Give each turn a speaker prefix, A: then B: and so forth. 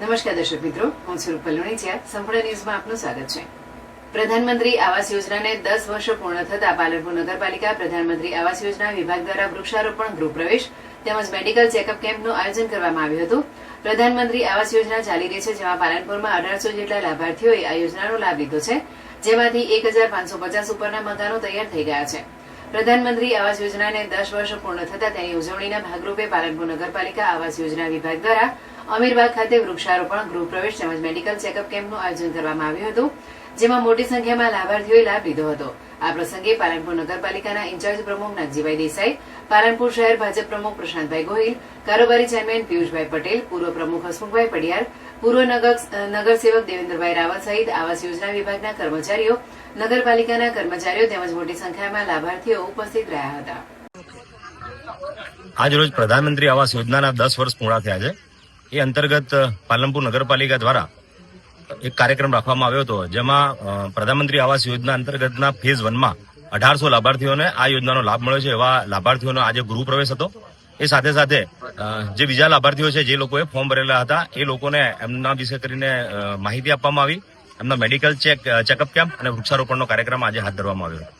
A: નમસ્કાર દર્શક મિત્રો, હું સ્વરૂપ રૂપલ સંપૂર્ણ ન્યૂઝમાં આપનું સ્વાગત છે. પ્રધાનમંત્રી આવાસ યોજનાને દસ વર્ષ પૂર્ણ થતા પાલનપુર નગરપાલિકા પ્રધાનમંત્રી આવાસ યોજના વિભાગ દ્વારા વૃક્ષારોપણ ગૃહ પ્રવેશ તેમજ મેડિકલ ચેકઅપ કેમ્પનું આયોજન કરવામાં આવ્યું હતું. પ્રધાનમંત્રી આવાસ યોજના ચાલી રહી છે, જેમાં પાલનપુરમાં અઢારસો જેટલા લાભાર્થીઓએ આ યોજનાનો લાભ લીધો છે, જેમાંથી એક હજાર પાંચસો પચાસ ઉપરના મકાનો તૈયાર થઈ ગયા છે. પ્રધાનમંત્રી આવાસ યોજનાને દસ વર્ષ પૂર્ણ થતા તેની ઉજવણીના ભાગરૂપે પાલનપુર નગરપાલિકા આવાસ યોજના વિભાગ દ્વારા અમીરબાગ ખાતે વૃક્ષારોપણ ગૃહ પ્રવેશ તેમજ મેડિકલ ચેકઅપ કેમ્પનું આયોજન કરવામાં આવ્યું હતું, જેમાં મોટી સંખ્યામાં લાભાર્થીઓએ લાભ લીધો હતો. આ પ્રસંગે પાલનપુર નગરપાલિકાના ઇન્ચાર્જ પ્રમુખ નાગજીભાઈ દેસાઈ, પાલનપુર શહેર ભાજપ પ્રમુખ પ્રશાંતભાઈ ગોહિલ, કારોબારી ચેરમેન પિયુષભાઈ પટેલ, પૂર્વ પ્રમુખ હસમુખભાઈ પડિયાર, પૂર્વ નગર- નગરસેવક દેવેન્દ્રભાઈ રાવત સહિત આવાસ યોજના વિભાગના કર્મચારીઓ, નગરપાલિકાના કર્મચારીઓ તેમજ મોટી સંખ્યામાં લાભાર્થીઓ ઉપસ્થિત રહ્યા હતા.
B: આજરોજ પ્રધાનમંત્રી આવાસ યોજનાના દસ વર્ષ પૂર્ણ થયા છે. એ અંતર્ગત પાલનપુર નગરપાલિકા દ્વારા એક કાર્યક્રમ રાખવામાં આવ્યો હતો, જેમાં પ્રધાનમંત્રી આવાસ યોજના અંતર્ગતના ફેઝ વનમાં અઢારસો લાભાર્થીઓને આ યોજનાનો લાભ મળ્યો છે, એવા લાભાર્થીઓનો આજે ગૃહ પ્રવેશ હતો. એ સાથે સાથે જે બીજા લાભાર્થીઓ છે, જે લોકોએ ફોર્મ ભરેલા હતા, એ લોકોને એમના વિશે કરીને માહિતી આપવામાં આવી. એમના મેડિકલ ચેક ચેકઅપ કેમ્પ અને વૃક્ષારોપણનો કાર્યક્રમ આજે હાથ ધરવામાં આવ્યો હતો.